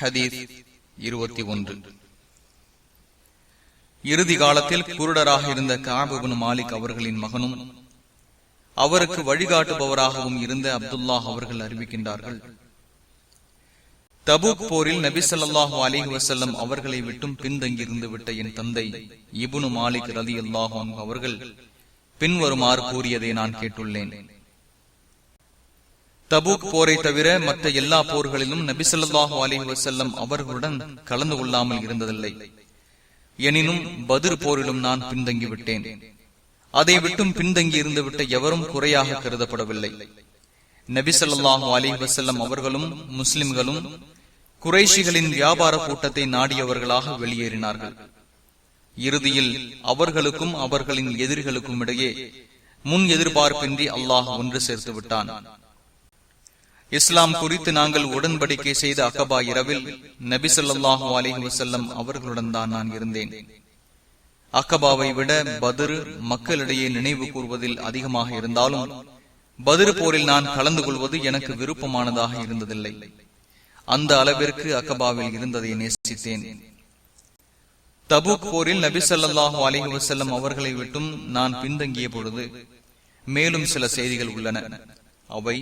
ஹதீஸ் இருபத்தி ஒன்று. இறுதி காலத்தில் குருடராக இருந்த காபுபின் மாலிக் அவர்களின் மகனும் அவருக்கு வழிகாட்டுபவராகவும் இருந்த அப்துல்லாஹ் அவர்கள் அறிவிக்கின்றார்கள். தபூக் போரில் நபிசல்லாஹு அலிஹி வசல்லம் அவர்களை விட்டும் பின்தங்கியிருந்து விட்ட என் தந்தை இபுனு மாலிக் ரதி அல்லாஹு அவர்கள் பின்வருமாறு கூறியதை நான் கேட்டுள்ளேன். தபூக் போரை தவிர மற்ற எல்லா போர்களிலும் நபி அலி வசல்லம் அவர்களுடன் கலந்து கொள்ளாமல் இருந்ததில்லை. எனினும் பதிர் போரிலும் நான் பின்தங்கிவிட்டேன் அதை விட்டும் பின்தங்கி இருந்துவிட்ட எவரும் குறையாக கருதப்படவில்லை. நபிசல்லாஹு அலி வசல்லம் அவர்களும் முஸ்லிம்களும் குறைஷிகளின் வியாபார கூட்டத்தை நாடியவர்களாக வெளியேறினார்கள். இறுதியில் அவர்களுக்கும் அவர்களின் எதிரிகளுக்கும் இடையே முன் எதிர்பார்ப்பின்றி அல்லாஹ் ஒன்று சேர்த்து விட்டான். இஸ்லாம் குறித்து நாங்கள் உடன்படிக்கை செய்த அகபா இரவில் நபி அலிஹி வசல்லம் அவர்களுடன் தான் நான் இருந்தேன். அக்கபாவை விட பதிரு மக்களிடையே நினைவு கூறுவதில் அதிகமாக இருந்தாலும் பதிரு போரில் நான் கலந்து கொள்வது எனக்கு விருப்பமானதாக இருந்ததில்லை. அந்த அளவிற்கு அக்கபாவில் இருந்ததை நேசித்தேன். தபுக் போரில் நபி சொல்லாஹு அலிஹி வசல்லம் அவர்களை விட்டும் நான் பின்தங்கிய பொழுது மேலும் சில செய்திகள் உள்ளன. அவை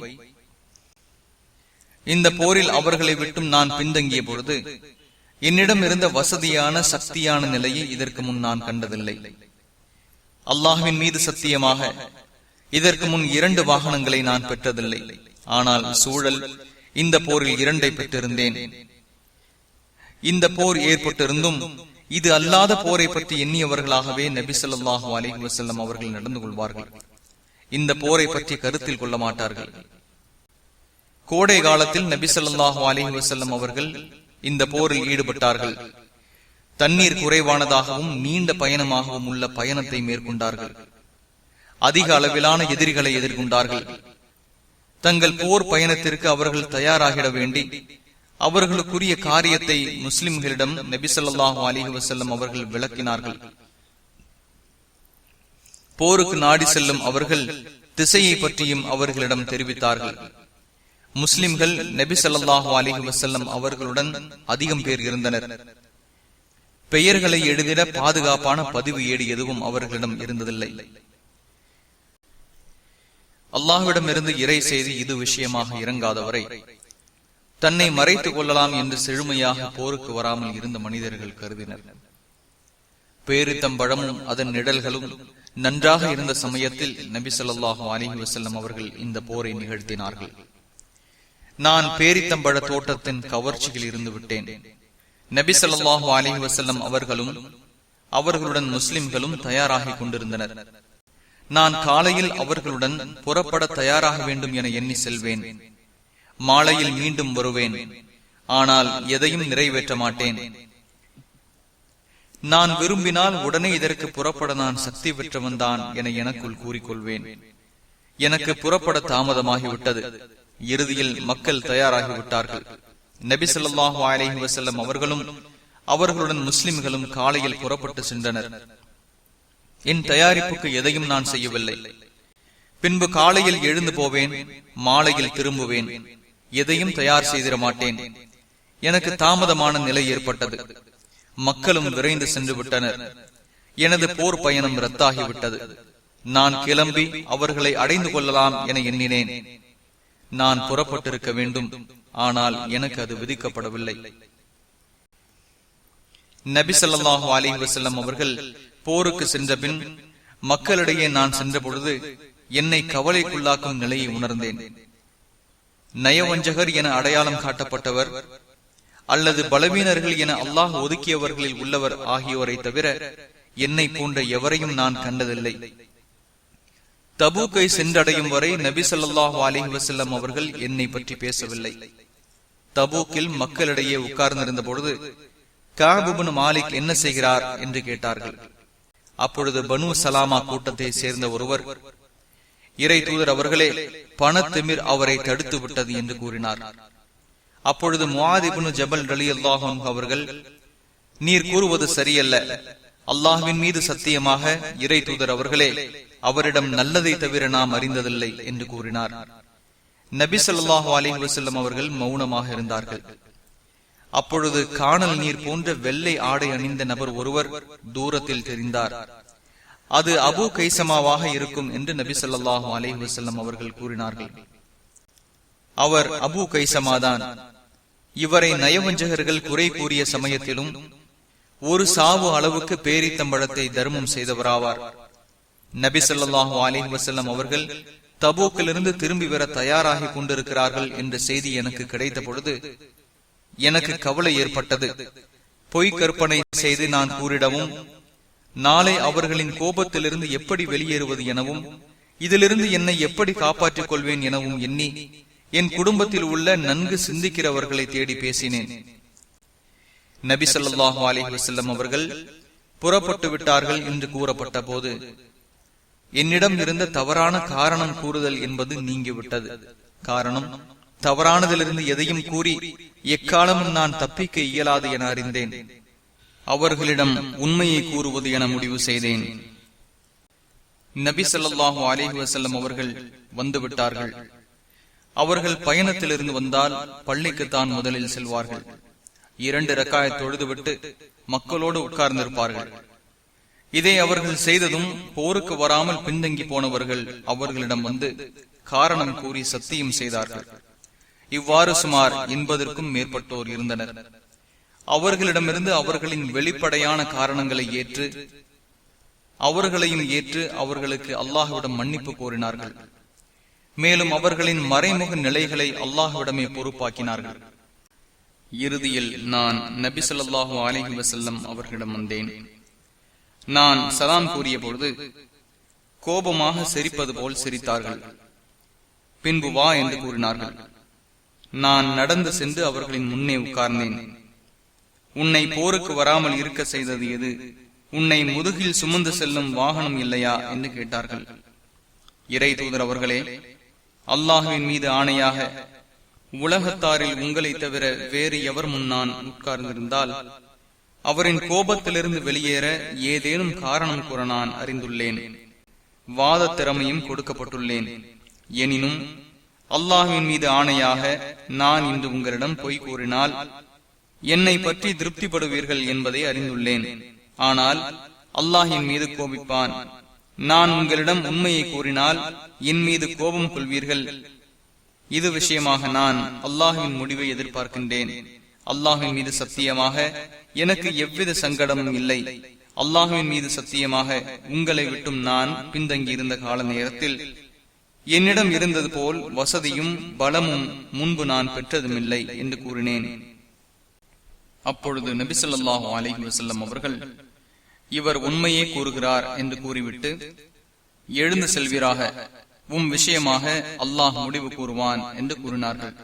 இந்த போரில் அவர்களை விட்டும் நான் பின்தங்கிய பொழுது என்னிடம் இருந்த வசதியான சக்தியான நிலையை இதற்கு முன் நான் கண்டதில்லை. அல்லாஹுவின் மீது சத்தியமாக இதற்கு முன் இரண்டு வாகனங்களை நான் பெற்றதில்லை. ஆனால் சூழல் இந்த போரில் இரண்டை பெற்றிருந்தேன். இந்த போர் ஏற்பட்டிருந்தும் இது அல்லாத போரை பற்றி எண்ணியவர்களாகவே நபி சொல்லாஹு வசல்லம் அவர்கள் நடந்து கொள்வார்கள். இந்த போரை பற்றி கருத்தில் கொள்ள மாட்டார்கள். கோடை காலத்தில் நபிசல்லாஹு அலிஹி வசல்லம் அவர்கள் இந்த போரில் ஈடுபட்டார்கள். தண்ணீர் குறைவானதாகவும் நீண்ட பயணமாகவும் உள்ள பயணத்தை மேற்கொண்டார்கள். அதிக அளவிலான எதிரிகளை எதிர்கொண்டார்கள். தங்கள் போர் பயணத்திற்கு அவர்கள் தயாராகிட வேண்டி அவர்களுக்குரிய காரியத்தை முஸ்லிம்களிடம் நபிசல்லாஹு அலிஹி வசல்லம் அவர்கள் விளக்கினார்கள். போருக்கு நாடி செல்லும் அவர்கள் திசையை பற்றியும் அவர்களிடம் தெரிவித்தார்கள். முஸ்லிம்கள் நபி சொல்லாஹு அலிஹி வசல்லம் அவர்களுடன் அதிகம் பேர் இருந்தனர். பெயர்களை எழுதிட பாதுகாப்பான பதிவு ஏடு எதுவும் அவர்களிடம் இருந்ததில்லை. அல்லாஹ்விடமிருந்து இறை செய்தி இது விஷயமாக இறங்காதவரை தன்னை மறைத்துக் கொள்ளலாம் என்று செழுமையாக போருக்கு வராமல் இருந்த மனிதர்கள் கருதினர். பேரித்தம்பழமும் அதன் நிழல்களும் நன்றாக இருந்த சமயத்தில் நபி சொல்லாஹு அலிஹி வசல்லம் அவர்கள் இந்த போரை நிகழ்த்தினார்கள். நான் பேரித்தம்பழ தோட்டத்தின் கவர்ச்சியில் இருந்து விட்டேன். நபி சொல்லாஹு அலி வசல்லம் அவர்களும் அவர்களுடன் முஸ்லிம்களும் தயாராகிக் கொண்டிருந்தனர். நான் காலையில் அவர்களுடன் புறப்பட தயாராக வேண்டும் என எண்ணி செல்வேன். மாலையில் மீண்டும் வருவேன். ஆனால் எதையும் நிறைவேற்ற மாட்டேன். நான் விரும்பினால் உடனே இதற்கு புறப்பட நான் சக்தி பெற்றவன் தான் என எனக்குள் கூறிக்கொள்வேன். எனக்கு புறப்பட தாமதமாகிவிட்டது. இறுதியில் மக்கள் தயாராகிவிட்டார்கள். நபிசல்லாஹு அலஹி வசல்லம் அவர்களும் அவர்களுடன் முஸ்லிம்களும் காலையில் புறப்பட்டு சென்றனர். என் தயாரிப்புக்கு எதையும் நான் செய்யவில்லை. பின்பு காலையில் எழுந்து போவேன் மாலையில் திரும்புவேன். எதையும் தயார் செய்திட மாட்டேன். எனக்கு தாமதமான நிலை ஏற்பட்டது. மக்களும் விரைந்து சென்று விட்டனர். எனது போர் பயணம் ரத்தாகிவிட்டது. நான் கிளம்பி அவர்களை அடைந்து கொள்ளலாம் என எண்ணினேன். நான் புறப்பட்டிருக்க வேண்டும் ஆனால் எனக்கு அது விதிக்கப்படவில்லை. நபி சொல்லாஹு அலி வசல்லம் அவர்கள் போருக்கு சென்ற பின் மக்களிடையே நான் சென்ற பொழுது என்னை கவலைக்குள்ளாக்கும் நிலையை உணர்ந்தேன். நயவஞ்சகர் என அடையாளம் காட்டப்பட்டவர் அல்லது பலவீனர்கள் என அல்லாஹ் ஒதுக்கியவர்களில் உள்ளவர் ஆகியோரை தவிர என்னை போன்ற எவரையும் நான் கண்டதில்லை. தபூக்கை சென்றடையும் வரை நபி சொல்லாஹு அலஹி வசல்லம் அவர்கள் என்னை பற்றி பேசவில்லை. தபூக்கில் மக்களிடையே உட்கார்ந்திருந்த பொழுது காபுபன் மாலிக் என்ன செய்கிறார் என்று கேட்டார்கள். அப்பொழுது பனு சலாமா கூட்டத்தை சேர்ந்த ஒருவர் இறை தூதர் அவர்களே பணத்திமிர் அவரை தடுத்து விட்டது என்று கூறினார். அப்பொழுது முவாதிபுனு ஜபல் அலி அல்லாஹம் அவர்கள் நீர் கூறுவது சரியல்ல. அல்லாஹுவின் மீது சத்தியமாக இறை தூதர் அவர்களே அவரிடம் நல்லதை தவிர நாம் அறிந்ததில்லை என்று கூறினார். நபி சொல்லாஹு அலைஹி வசல்லம் அவர்கள் மௌனமாக இருந்தார்கள். அப்பொழுது காணல் நீர் போன்ற வெள்ளை ஆடை அணிந்த நபர் ஒருவர் தூரத்தில் தெரிந்தார். அது அபு கைசமாவாக இருக்கும் என்று நபி சொல்லாஹு அலைஹி வசல்லம் அவர்கள் கூறினார்கள். அவர் அபு கைசமாதான். இவரை நயவஞ்சகர்கள் குறை கூறிய சமயத்திலும் ஒரு சாவு அளவுக்கு பேரித்தம்பழத்தை தர்மம் செய்தவராவார். நபி ஸல்லல்லாஹு அலைஹி வசல்லம் அவர்கள் தபூக்கிலிருந்து திரும்பி வர தயாராகி கொண்டிருக்கிறார்கள் என்ற செய்தி எனக்கு கிடைத்த பொழுது எனக்கு கவலை ஏற்பட்டது. பொய் கற்பனை செய்து நான் கூறிடவும் நாளை அவர்களின் கோபத்திலிருந்து எப்படி வெளியேறுவது எனவும் இதிலிருந்து என்னை எப்படி காப்பாற்றிக் கொள்வேன் எனவும் எண்ணி என் குடும்பத்தில் உள்ள நன்கு சிந்திக்கிறவர்களை தேடி பேசினேன். நபி சொல்லாஹு அலைஹி வசல்லம் அவர்கள் புறப்பட்டு விட்டார்கள் என்று கூறப்பட்ட போது என்னிடம் இருந்த தவறான காரணம் கூறுதல் என்பது நீங்கிவிட்டது. காரணம் தவறானதிலிருந்து எதையும் கூறி எக்காலமும் நான் தப்பிக்க இயலாது என அறிந்தேன். அவர்களிடம் உண்மையை கூறுவது என முடிவு செய்தேன். நபி சொல்லாஹு அலிஹி வசல்லம் அவர்கள் வந்துவிட்டார்கள் அவர்கள் பயணத்திலிருந்து வந்தால் பள்ளிக்குத்தான் முதலில் செல்வார்கள். இரண்டு ரக்காய் தொழுதுவிட்டு மக்களோடு உட்கார்ந்திருப்பார்கள். இதை அவர்கள் செய்ததும் போருக்கு வராமல் பின்தங்கி போனவர்கள் அவர்களிடம் வந்து காரணம் கூறி சத்தியம் செய்தார்கள். இவ்வாறு சுமார் எண்பதற்கும் மேற்பட்டோர் இருந்தனர். அவர்களிடமிருந்து அவர்களின் வெளிப்படையான காரணங்களை ஏற்று அவர்களையும் ஏற்று அவர்களுக்கு அல்லாஹுவிடம் மன்னிப்பு கோரினார்கள். மேலும் அவர்களின் மறைமுக நிலைகளை அல்லாஹுவிடமே பொறுப்பாக்கினார்கள். இறுதியில் நான் நபி ஸல்லல்லாஹு அலஹி வசல்லம் அவர்களிடம் வந்தேன். நான் சலாம் கூறிய பொழுது கோபமாக சிரிப்பது போல் சிரித்தார்கள். பின்பு வா என்று கூறினார்கள். நான் நடந்து சென்று அவர்களின் முன்னே உட்கார்ந்தேன். உன்னை போருக்கு வராமல் இருக்க செய்தது எது? உன்னை முதுகில் சுமந்து செல்லும் வாகனம் இல்லையா? என்று கேட்டார்கள். இறை தூதர் அவர்களே அல்லாஹுவின் மீது ஆணையாக உலகத்தாரில் உங்களை தவிர வேறு எவர் முன் நான் உட்கார்ந்திருந்தால் அவரின் கோபத்திலிருந்து வெளியேற ஏதேனும் காரணம் கூற நான் அறிந்துள்ளேன். வாத திறமையும் கொடுக்கப்பட்டுள்ளேன். எனினும் அல்லாஹுவின் மீது ஆணையாக நான் இன்று உங்களிடம் பொய் கூறினால் என்னை பற்றி திருப்திப்படுவீர்கள் என்பதை அறிந்துள்ளேன். ஆனால் அல்லாஹின் மீது கோபிப்பான். நான் உங்களிடம் உண்மையை கூறினால் என் மீது கோபம் கொள்வீர்கள். இது விஷயமாக நான் அல்லாஹின் முடிவை எதிர்பார்க்கின்றேன். அல்லாஹின் மீது சத்தியமாக எனக்கு எவ்வித சங்கடமும் இல்லை. அல்லாஹுவின் மீது சத்தியமாக உங்களை விட்டும் நான் பின்தங்கி இருந்த கால நேரத்தில் என்னிடம் இருந்தது போல் வசதியும் பலமும் முன்பு நான் பெற்றதும் இல்லை என்று கூறினேன். அப்பொழுது நபிசல்லாஹு அலஹி வசல்லம் அவர்கள் இவர் உண்மையே கூறுகிறார் என்று கூறிவிட்டு எழுந்து செல்வீராக உம் விஷயமாக அல்லாஹ் முடிவு கூறுவான் என்று கூறினார்கள்.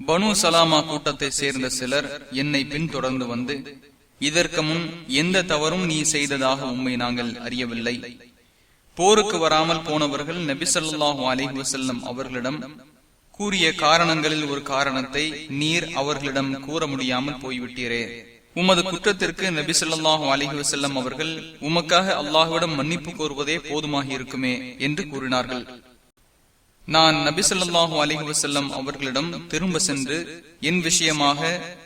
பனு சலாமா கூட்டத்தை சேர்ந்த சிலர் என்னை பின்தொடர்ந்து வந்து இதற்கு முன் எந்த தவறும் நீ செய்ததாக உண்மை நாங்கள் அறியவில்லை. போருக்கு வராமல் போனவர்கள் நபிசல்லாஹு அலிஹி வசல்லம் அவர்களிடம் கூறிய காரணங்களில் ஒரு காரணத்தை நீர் அவர்களிடம் கூற முடியாமல் போய்விட்டீரே. உமது குற்றத்திற்கு நபி சொல்லாஹு அலஹி வசல்லம் அவர்கள் உமக்காக அல்லாஹுவிடம் மன்னிப்பு கோருவதே போதுமாக இருக்குமே என்று கூறினார்கள். நான் நபி சொல்லாஹு அலஹி வசல்லம் அவர்களிடம் திரும்ப சென்று என் விஷயமாக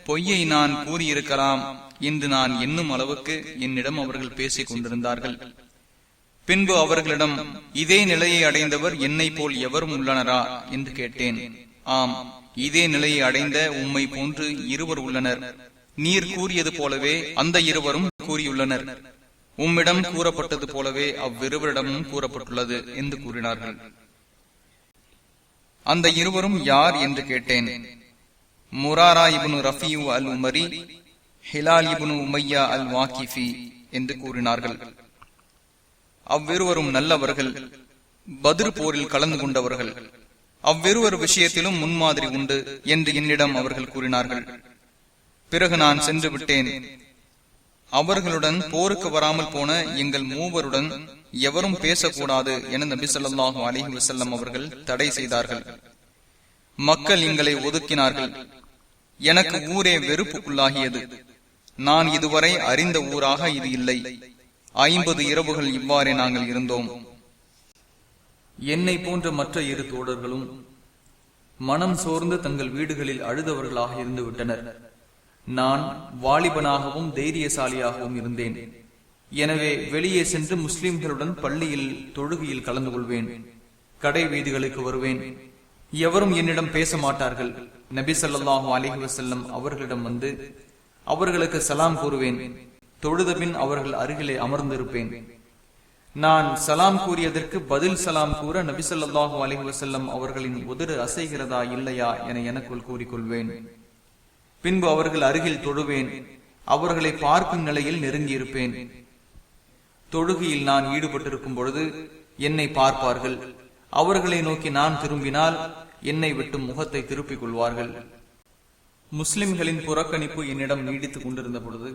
பொய்யை நான் கூறியிருக்கலாம் என்று நான் என்னும் அளவுக்கு என்னிடம் அவர்கள் பேசிக் கொண்டிருந்தார்கள். பின்பு அவர்களிடம் இதே நிலையை அடைந்தவர் என்னை போல் எவரும் உள்ளனரா? என்று கேட்டேன். ஆம் இதே நிலையை அடைந்த உம்மை போன்று இருவர் உள்ளனர். நீர் கூறியது போலவே அந்த இருவரும் கூறியுள்ளனர். உம்மிடம் கூறப்பட்டது போலவே அவ்விருவரிடமும் கூறப்பட்டுள்ளது என்று கூறினார்கள். அந்த இருவரும் யார் என்று கேட்டேன். முராரா இபுனு ரஃபியூ அல் உமரி ஹிலால் இபுனு உமையா அல் வாக்கிஃபி என்று கூறினார்கள். அவ்விருவரும் நல்லவர்கள் பதிர் போரில் கலந்து கொண்டவர்கள். அவ்விருவர் விஷயத்திலும் முன்மாதிரி உண்டு என்று என்னிடம் அவர்கள் கூறினார்கள். பிறகு நான் சென்று விட்டேன் அவர்களுடன் போருக்கு வராமல் போன எங்கள் மூவருடன் எவரும் பேசக்கூடாது என நபி சொல்லாஹு அலிஹி வசல்லம் அவர்கள் தடை செய்தார்கள். மக்கள் எங்களை ஒதுக்கினார்கள். எனக்கு ஊரே வெறுப்புக்குள்ளாகியது. நான் இதுவரை அறிந்த ஊராக இது இல்லை. ஐம்பது இரவுகள் இவ்வாறே நாங்கள் இருந்தோம். என்னை போன்ற மற்ற இரு தோழர்களும் மனம் சோர்ந்து தங்கள் வீடுகளில் அழுதவர்களாக இருந்து விட்டனர் நான் வாலிபனாகவும் தைரியசாலியாகவும் இருந்தேன். எனவே வெளியே சென்று முஸ்லிம்களுடன் பள்ளியில் தொழுகையில் கலந்து கொள்வேன். கடை வீதிகளுக்கு வருவேன். எவரும் என்னிடம் பேச மாட்டார்கள். நபி ஸல்லல்லாஹு அலைஹி அவர்களிடம் வந்து அவர்களுக்கு சலாம் கூறுவேன். தொழுதபின் அவர்கள் அருகிலே அமர்ந்திருப்பேன். நான் சலாம் கூறியதற்கு பதில் சலாம் கூற நபிசல்லாஹு அலிஹி வசல்லம் அவர்களின் உதடு அசைகிறதா இல்லையா என எனக்குள் கூறிக்கொள்வேன். பின்பு அவர்கள் அருகில் தொழுவேன். அவர்களை பார்க்கும் நிலையில் நெருங்கியிருப்பேன். தொழுகையில் நான் ஈடுபட்டிருக்கும் பொழுது என்னை பார்ப்பார்கள். அவர்களை நோக்கி நான் திரும்பினால் என்னை விட்டு முகத்தை திருப்பிக் கொள்வார்கள். முஸ்லிம்களின் புறக்கணிப்பு என்னிடம் நீடித்துக் கொண்டிருந்த பொழுது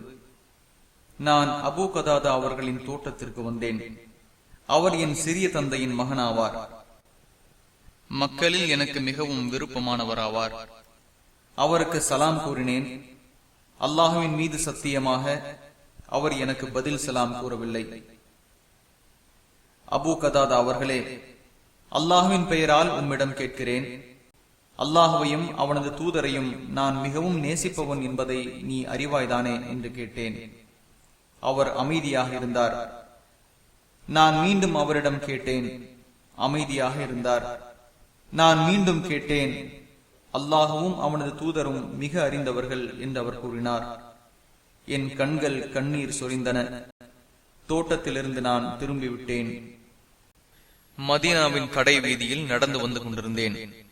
நான் அபு கதாதா அவர்களின் தோட்டத்திற்கு வந்தேன். அவர் என் சிறிய தந்தையின் மகனாவார். மக்களில் எனக்கு மிகவும் விருப்பமானவராவார். அவருக்கு சலாம் கூறினேன். அல்லாஹுவின் மீது சத்தியமாக அவர் எனக்கு பதில் சலாம் கூறவில்லை. அபு கதாதா அவர்களே அல்லாஹுவின் பெயரால் உம்மிடம் கேட்கிறேன். அல்லாஹுவையும் அவனது தூதரையும் நான் மிகவும் நேசிப்பவன் என்பதை நீ அறிவாய்தானே என்று கேட்டேன். அவர் அமைதியாக இருந்தார். நான் மீண்டும் அவரிடம் கேட்டேன். அமைதியாக இருந்தார். நான் மீண்டும் கேட்டேன். அல்லாகவும் அவனது தூதரும் மிக அறிந்தவர்கள் என்று அவர் கூறினார். என் கண்கள் கண்ணீர் சொரிந்தன. தோட்டத்திலிருந்து நான் திரும்பிவிட்டேன். மதீனாவின் கடை வீதியில் நடந்து வந்து கொண்டிருந்தேன்.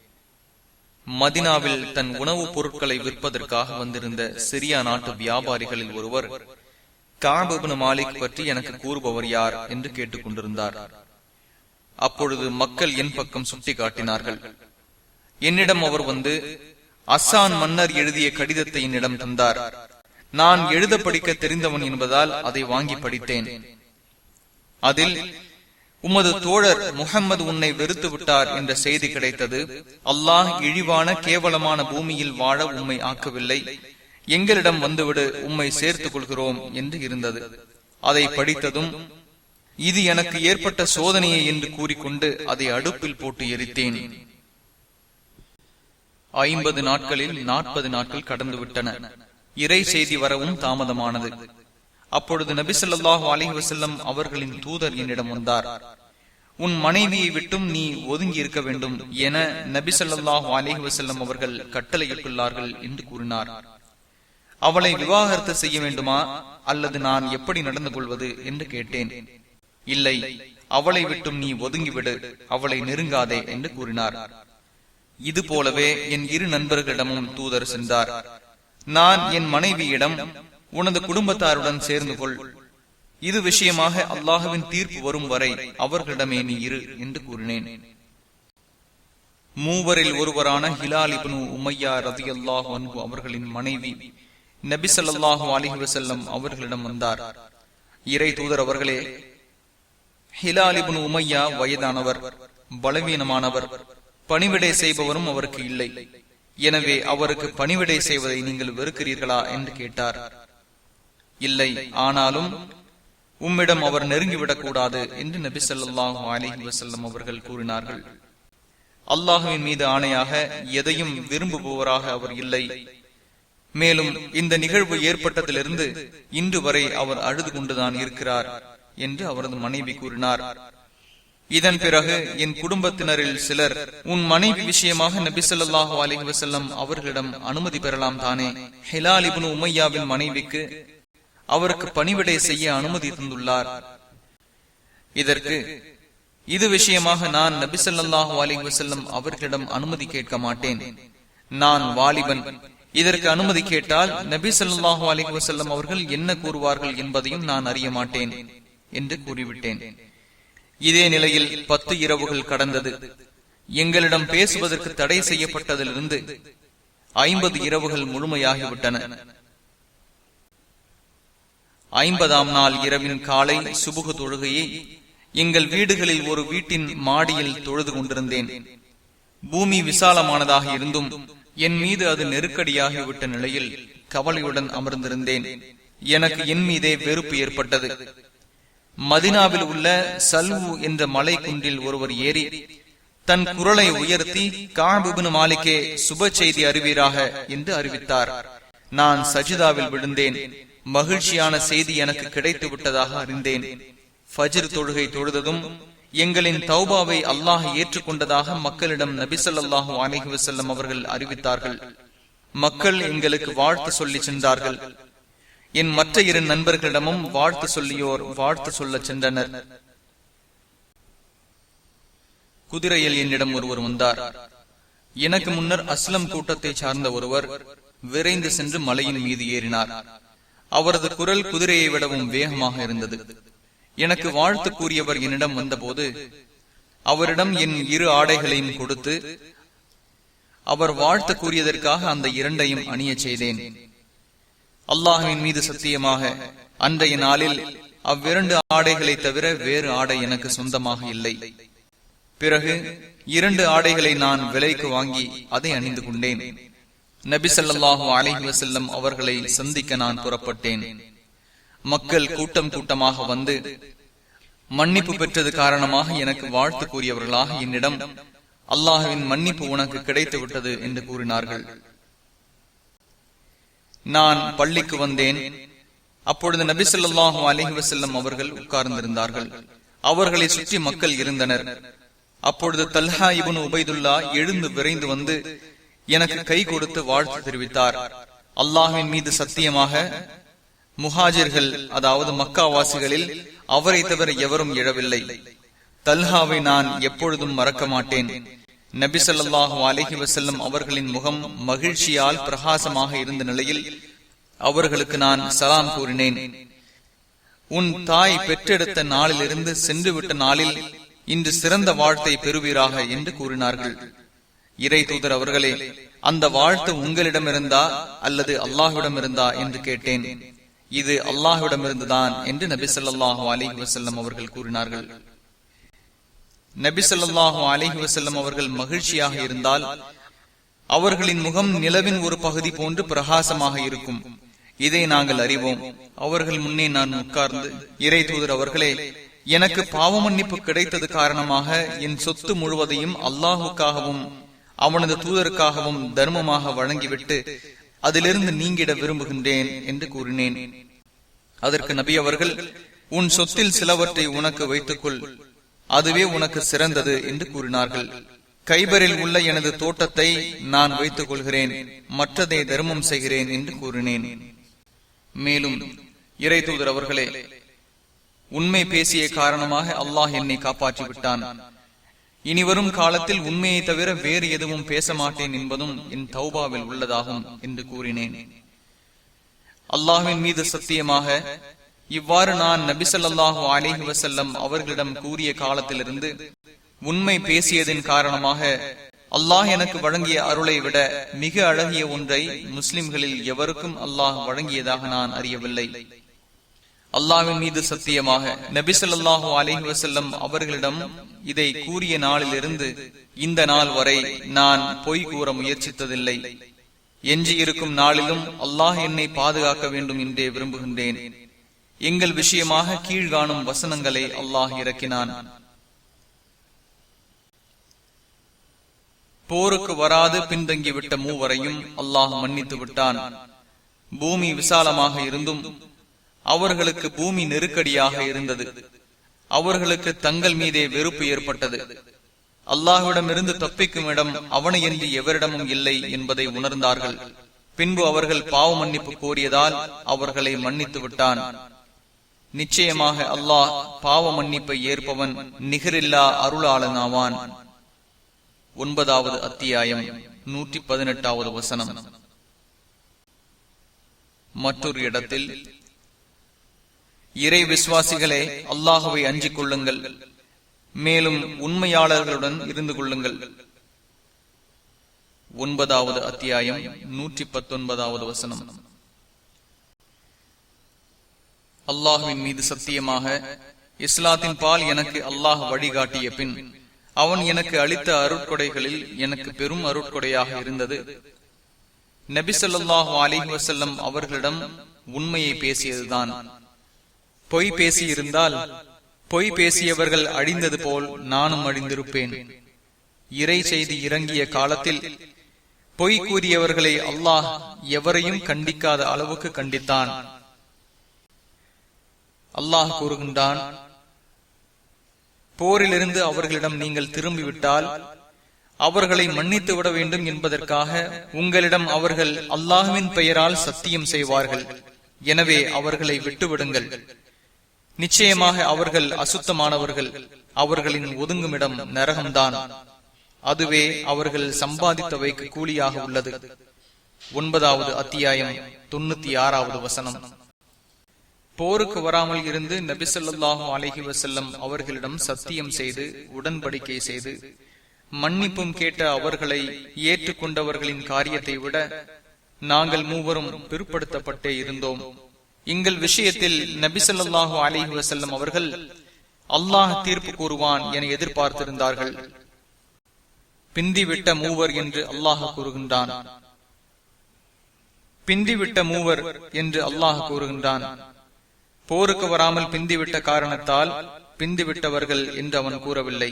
மதினாவில் தன் உணவுப் பொருட்களை விற்பதற்காக வந்திருந்த சிரியா நாட்டு வியாபாரிகளில் ஒருவர் காபிபின் மாலிக் பற்றி எனக்கு கூறுபவர் யார் என்று கேட்டுக் கொண்டிருந்தார். அப்பொழுது மக்கள் என் பக்கம் சுட்டி காட்டினார்கள் என்னிடம் அவர் வந்து அஸ்ஸான் மன்னர் எழுதிய கடிதத்தை என்னிடம் தந்தார். நான் எழுத படிக்க தெரிந்தவன் என்பதால் அதை வாங்கி படித்தேன். அதில் உமது தோழர் முகம்மது உன்னை வெறுத்து விட்டார் என்ற செய்தி கிடைத்தது. அல்லாஹ் இழிவான கேவலமான பூமியில் வாழ உம்மை ஆக்கவில்லை. எங்களிடம் வந்துவிடு உம்மை சேர்த்துக் கொள்கிறோம் என்று இருந்தது. அதை படித்ததும் இது எனக்கு ஏற்பட்ட சோதனையை என்று கூறிக்கொண்டு அதை அடுப்பில் போட்டு எரித்தேன். ஐம்பது நாட்களில் நாற்பது நாட்கள் கடந்துவிட்டன. இறை செய்தி வரவும் தாமதமானது. அப்பொழுது நபி ஸல்லல்லாஹு அலைஹி வஸல்லம் அவர்களின் தூதர் என்னிடம் வந்தார். உன் மனைவியை விட்டும் நீ ஒதுங்கி இருக்க வேண்டும் என நபி ஸல்லல்லாஹு அலைஹி வஸல்லம் அவர்கள் கட்டளையிட்டுள்ளார்கள் என்று கூறினார். அவளை விவாகரத்து செய்ய வேண்டுமா? அல்லது நான் எப்படி நடந்து கொள்வது? என்று கேட்டேன். இல்லை அவளை விட்டும் நீ ஒதுங்கிவிடு அவளை நெருங்காதே என்று கூறினார். இது போலவே என் இரு நண்பர்களிடமும் தூதர் சென்றார். நான் என் மனைவியிடம் உனது குடும்பத்தாருடன் சேர்ந்து கொள். இது விஷயமாக அல்லாஹுவின் தீர்ப்பு வரும் வரை அவர்களிடமே நீ இரு என்று கூறினேன். மூவரில் ஒருவரான ஹிலால் இப்னு உமையா ரதி அல்லாஹு அன்பு அவர்களின் மனைவி நபி ஸல்லல்லாஹு அலைஹி வஸல்லம் அவர்களிடம் வந்தார். இறை தூதர் அவர்களே ஹிலால் இப்னு உமையா வயதானவர் பலவீனமானவர் பணிவிடை செய்பவரும் அவருக்கு இல்லை. எனவே அவருக்கு பணிவிடை செய்வதை நீங்கள் வெறுக்கிறீர்களா என்று கேட்டார். இல்லை ஆனாலும் உம்மிடம் அவர் நெருங்கிவிடக் கூடாது என்று நபி ஸல்லல்லாஹு அலஹி வசல்லம் அவர்கள் கூறினார்கள். அல்லாஹுவின் மீது ஆணையாக எதையும் விரும்புபவராக அவர் இல்லை. மேலும் இந்த நிகழ்வு ஏற்பட்டதிலிருந்து இன்று வரை அவர் அழுது கொண்டுதான் இருக்கிறார் என்று அவரது மனைவி கூறினார். இதன் பிறகு என் குடும்பத்தினரில் சிலர் உன் மனைவி விஷயமாக நபி ஸல்லல்லாஹு அலைஹி வஸல்லம் அவர்களிடம் அனுமதி பெறலாம் தானே? ஹிலால் இபுன் உமையாவின் மனைவிக்கு அவருக்கு பணிவிடை செய்ய அனுமதி தந்துள்ளார். இதற்கு இது விஷயமாக நான் நபி ஸல்லல்லாஹு அலைஹி வஸல்லம் அவர்களிடம் அனுமதி கேட்க மாட்டேன். நான் வாலிபன். இதற்கு அனுமதி கேட்டால் நபி சொல்லாஹு அலைஹி வசல்லம் அவர்கள் என்ன கூறுவார்கள் என்பதையும் நான் அறிய மாட்டேன் என்று கூறிவிட்டேன். இதே நிலையில் பத்து இரவுகள் கடந்தது. எங்களிடம் பேசுவதற்கு தடை செய்யப்பட்டதிலிருந்து ஐம்பது இரவுகள் முழுமையாகிவிட்டன. ஐம்பதாம் நாள் இரவின் காலை சுபுகு தொழுகையை எங்கள் வீடுகளில் ஒரு வீட்டின் மாடியில் தொழுது கொண்டிருந்தேன். பூமி விசாலமானதாக இருந்தும் என் மீது அது நெருக்கடியாகிவிட்ட நிலையில் கவலையுடன் அமர்ந்திருந்தேன். எனக்கு என் மீதே வெறுப்பு ஏற்பட்டது. மதினாவில் உள்ள சல்வு என்ற மலை குன்றில் ஒருவர் ஏறி தன் குரலை உயர்த்தி காபிபின் மாலிக்கே சுப செய்தி அறிவீராக என்று அறிவித்தார். நான் சஜிதாவில் விழுந்தேன். மகிழ்ச்சியான செய்தி எனக்கு கிடைத்து விட்டதாக அறிந்தேன். ஃபஜிர் தொழுகை தொழுததும் எங்களின் தௌபாவை அல்லாஹ் ஏற்றுக்கொண்டதாக மக்களிடம் நபிசல்லாஹு அலிஹி வசல்லம் அவர்கள் அறிவித்தார்கள். மக்கள் எங்களுக்கு வாழ்த்து சொல்லி சென்றார்கள். என் மற்ற இரு நண்பர்களிடமும் வாழ்த்து சொல்லியோர் வாழ்த்து சொல்ல சென்றனர். குதிரையில் என்னிடம் ஒருவர் வந்தார். எனக்கு முன்னர் அஸ்லம் கூட்டத்தை சார்ந்த ஒருவர் விரைந்து சென்று மலையின் மீது ஏறினார். அவரது குரல் குதிரையை விடவும் வேகமாக இருந்தது. எனக்கு வாழ்த்து கூறியவர் என்னிடம் வந்தபோது அவரிடம் என் இரு ஆடைகளையும் கொடுத்து அவர் வாழ்த்து கூறியதற்காக அந்த இரண்டையும் அணிய செய்தேன். அல்லாஹுவின் மீது சத்தியமாக அன்றைய நாளில் அவ்விரண்டு ஆடைகளை தவிர வேறு ஆடை எனக்கு சொந்தமாக இல்லை. பிறகு இரண்டு ஆடைகளை நான் விலைக்கு வாங்கி அதை அணிந்து கொண்டேன். நபிசல்லாஹு அலஹி வசல்லம் அவர்களை சந்திக்க நான் புறப்பட்டேன். மக்கள் கூட்டம் கூட்டமாக வந்து மன்னிப்பு பெற்றது காரணமாக எனக்கு வாழ்த்து கூறியவர்களாக என்னிடம் அல்லாஹுவின் மன்னிப்பு உனக்கு கிடைத்து விட்டது என்று கூறினார்கள். நான் பள்ளிக்கு வந்தேன். அப்பொழுது நபி ஸல்லல்லாஹு அலஹி வசல்லம் அவர்கள் உட்கார்ந்திருந்தார்கள். அவர்களை சுற்றி மக்கள் இருந்தனர். அப்பொழுது தல்ஹா இபுன் உபைதுல்லா எழுந்து விரைந்து வந்து எனக்கு கை கொடுத்து வாழ்த்து தெரிவித்தார். அல்லாஹின் மீது சத்தியமாக முஹாஜிர்கள் அதாவது மக்காவாசிகளில் அவரை தவிர எவரும் எழவில்லை. தல்ஹாவை நான் எப்பொழுதும் மறக்க மாட்டேன். நபி சொல்லாஹு அலஹி வசல்லம் அவர்களின் முகம் மகிழ்ச்சியால் பிரகாசமாக இருந்த நிலையில் அவர்களுக்கு நான் சலாம் கூறினேன். உன் தாய் பெற்றெடுத்த நாளிலிருந்து சென்று விட்ட நாளில் இன்று சிறந்த வாழ்த்தை பெறுவீராக என்று கூறினார்கள். இறை தூதர் அவர்களே அந்த வாழ்த்து உங்களிடமிருந்தா அல்லது அல்லாஹ்விடமிருந்தா என்று கேட்டேன். இது அல்லாஹ்விடமிருந்துதான் என்று நபி சொல்லாஹு அலி வசல்லம் அவர்கள் கூறினார்கள். நபிசல்லாஹு அலஹி வசல்லம் அவர்கள் மகிழ்ச்சியாக இருந்தால் அவர்களின் முகம் நிலவின் ஒரு பகுதி போன்று பிரகாசமாக இருக்கும். இதை நாங்கள் அறிவோம். அவர்கள் முன்னே நான் உட்கார்ந்து இறை தூதர் அவர்களே எனக்கு பாவ மன்னிப்பு கிடைத்தது காரணமாக என் சொத்து முழுவதையும் அல்லாஹுக்காகவும் அவனது தூதருக்காகவும் தர்மமாக வழங்கிவிட்டு அதிலிருந்து நீங்கிட விரும்புகின்றேன் என்று கூறினேன். அதற்கு நபி அவர்கள் உன் சொத்தில் சிலவற்றை உனக்கு வைத்துக்கொள். அதுவே உனக்கு சிறந்தது என்று கூறினார்கள். கைபரில் உள்ள எனது தோட்டத்தை நான் வைத்துக் கொள்கிறேன் மற்றதை தர்மம் செய்கிறேன் என்று கூறினேன். மேலும் இறை தூதர் அவர்களே உண்மை பேசிய காரணமாக அல்லாஹ் என்னை காப்பாற்றி விட்டான் இனி வரும் காலத்தில் உண்மையை தவிர வேறு எதுவும் பேச மாட்டேன் என்பதும் என் தௌபாவில் உள்ளதாகும் என்று கூறினேன். அல்லாஹின் மீது சத்தியமாக இவ்வாறு நான் நபிசல்லாஹு அலிஹி வசல்லம் அவர்களிடம் கூறிய காலத்திலிருந்து உண்மை பேசியதின் காரணமாக அல்லாஹ் எனக்கு வழங்கிய அருளை விட மிக அழகிய ஒன்றை முஸ்லிம்களில் எவருக்கும் அல்லாஹ் வழங்கியதாக நான் அறியவில்லை. அல்லாவின் மீது சத்தியமாக நபிசல்லாஹு அலிஹி வசல்லம் அவர்களிடம் இதை கூறிய நாளிலிருந்து இந்த நாள் வரை நான் பொய் கூற முயற்சித்ததில்லை. எஞ்சி இருக்கும் நாளிலும் அல்லாஹ் என்னை பாதுகாக்க வேண்டும் என்றே விரும்புகின்றேன். எங்கள் விஷயமாக கீழ்காணும் வசனங்களை அல்லாஹ் இறக்கினான். போருக்கு வராது பின்தங்கிவிட்ட மூவரையும் அல்லாஹ் மன்னித்து விட்டான். பூமி விசாலமாக இருந்தும் அவர்களுக்கு பூமி நெருக்கடியாக இருந்தது. அவர்களுக்கு தங்கள் மீதே வெறுப்பு ஏற்பட்டது. அல்லாஹ்விடமிருந்து தப்பிக்கும் இடம் அவனையன்றி எவரிடமும் இல்லை என்பதை உணர்ந்தார்கள். பின்பு அவர்கள் பாவ மன்னிப்பு கோரியதால் அவர்களை மன்னித்து விட்டான். நிச்சயமாக அல்லாஹ் பாவ மன்னிப்பை ஏற்பவன் நிகரில்லா அருளாளன் ஆவான் ஒன்பதாவது அத்தியாயம் நூற்றி பதினெட்டாவது வசனம். மற்றொரு இடத்தில் இறை விசுவாசிகளே அல்லாஹுவை அஞ்சிக் கொள்ளுங்கள். மேலும் உண்மையாளர்களுடன் இருந்து கொள்ளுங்கள். ஒன்பதாவது அத்தியாயம் நூற்றி பத்தொன்பதாவது வசனம். அல்லாஹுவின் மீது சத்தியமாக இஸ்லாத்தின் பால் எனக்கு அல்லாஹ் வழிகாட்டிய பின் அவன் எனக்கு அளித்த அருட்கொடைகளில் எனக்கு பெரும் அருட்கொடையாக இருந்தது. நபிசல்லாஹு அலிஹி வசல்லம் அவர்களிடம் உண்மையை பேசியதுதான். பொய் பேசியிருந்தால் பொய் பேசியவர்கள் அழிந்தது போல் நானும் அழிந்திருப்பேன். இறை செய்தி இறங்கிய காலத்தில் பொய் கூறியவர்களை அல்லாஹ் எவரையும் கண்டிக்காத அளவுக்கு கண்டித்தான். அல்லாஹ் கூறுகின்றான் போரிலிருந்து அவர்களிடம் நீங்கள் திரும்பிவிட்டால் அவர்களை மன்னித்து விட வேண்டும் என்பதற்காக உங்களிடம் அவர்கள் அல்லாஹுவின் பெயரால் சத்தியம் செய்வார்கள். எனவே அவர்களை விட்டுவிடுங்கள். நிச்சயமாக அவர்கள் அசுத்தமானவர்கள். அவர்களின் ஒதுங்குமிடம் நரகம்தான். அதுவே அவர்கள் சம்பாதித்தவைக்கு கூலியாக உள்ளது. ஒன்பதாவது அத்தியாயம் தொண்ணூத்தி ஆறாவது வசனம். போருக்கு வராமல் இருந்து நபிசல்லாஹு அலஹி வசல்லம் அவர்களிடம் சத்தியம் செய்து உடன்படிக்கை செய்து மன்னிப்பும் கேட்ட அவர்களை ஏற்றுக்கொண்டவர்களின் காரியத்தை விட நாங்கள் மூவரும் பிற்படுத்தப்பட்டே இருந்தோம். எங்கள் விஷயத்தில் நபிசல்லாஹு அலிஹி வசல்லம் அவர்கள் அல்லாஹ் தீர்ப்பு கூறுவான் என எதிர்பார்த்திருந்தார்கள். பிந்திவிட்ட மூவர் என்று அல்லாஹ் கூறுகின்றான். பிந்திவிட்ட மூவர் என்று அல்லாஹ் கூறுகின்றான். போருக்கு வராமல் பிந்திவிட்ட காரணத்தால் பிந்துவிட்டவர்கள் என்று அவன் கூறவில்லை.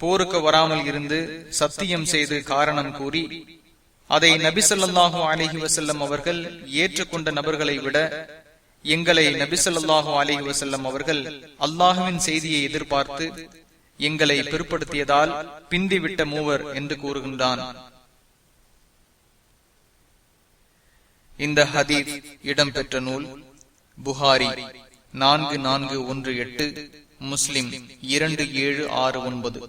போருக்கு வராமல் இருந்து சத்தியம் செய்து காரணம் கூறி அதை நபிசல்லாஹு அலஹி வசல்லம் அவர்கள் ஏற்றுக்கொண்ட நபர்களை விட எங்களை நபிசல்லாஹு அலஹி வசல்லம் அவர்கள் அல்லாஹுவின் செய்தியை எதிர்பார்த்து எங்களை பிற்படுத்தியதால் பிந்திவிட்ட மூவர் என்று கூறுகின்றான். இந்த ஹதீப் இடம்பெற்ற நூல் புகாரி நான்கு நான்கு ஒன்று எட்டு முஸ்லிம் இரண்டு ஏழு ஆறு ஒன்பது.